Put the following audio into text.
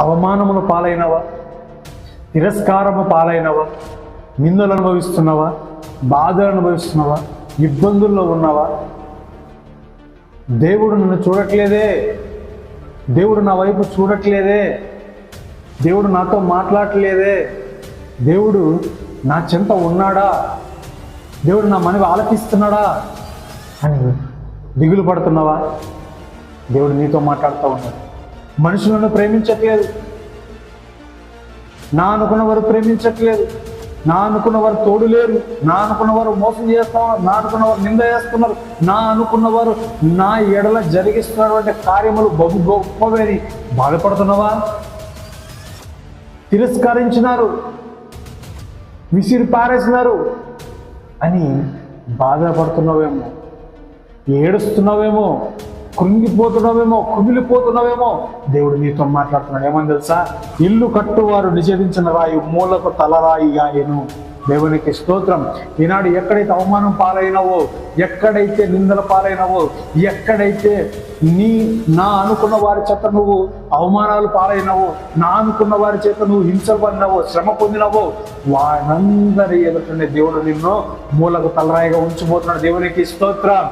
అవమానములు పాలైనవా? తిరస్కారము పాలైనవా? నిందలు అనుభవిస్తున్నావా? బాధలు అనుభవిస్తున్నావా? ఇబ్బందుల్లో ఉన్నావా? దేవుడు నన్ను చూడట్లేదే. దేవుడు నా వైపు చూడట్లేదే. దేవుడు నాతో మాట్లాడట్లేదే. దేవుడు నా చెంత ఉన్నాడా? దేవుడు నా మనవి ఆలపిస్తున్నాడా అని దిగులు పడుతున్నావా? దేవుడు నీతో మాట్లాడుతూ ఉన్నాడు. మనుషులను ప్రేమించట్లేదు. నా అనుకున్న వారు ప్రేమించట్లేదు. నా అనుకున్న వారు తోడు లేరు నా అనుకున్న వారు మోసం చేస్తున్నారు. నా అనుకున్న వారు నింద చేస్తున్నారు నా అనుకున్న వారు నా ఎడల జరిగిస్తున్నటువంటి కార్యములు బహు గొప్పవని. బాధపడుతున్నవా? తిరస్కరించినారు. విసిరి పారేసినారు అని బాధపడుతున్నావేమో. ఏడుస్తున్నావేమో. కృంగిపోతున్నావేమో కుమిలిపోతున్నావేమో. దేవుడు నీతో మాట్లాడుతున్నాడు. ఏమని తెలుసా? ఇల్లు కట్టువారు నిషేధించిన రాయి మూలకు తలరాయి ఆయను దేవునికి స్తోత్రం. ఈనాడు ఎక్కడైతే అవమానం పాలైనవో ఎక్కడైతే నిందల పాలైనవో ఎక్కడైతే నీ నా అనుకున్న వారి చేత నువ్వు అవమానాలు పాలైనవో నా అనుకున్న వారి చేత నువ్వు హింసపడినవో శ్రమ పొందినవో వారందరి ఎదుటనే దేవుడు నిన్ను మూలకు తలరాయిగా ఉంచిపోతున్నాడు. దేవునికి స్తోత్రం.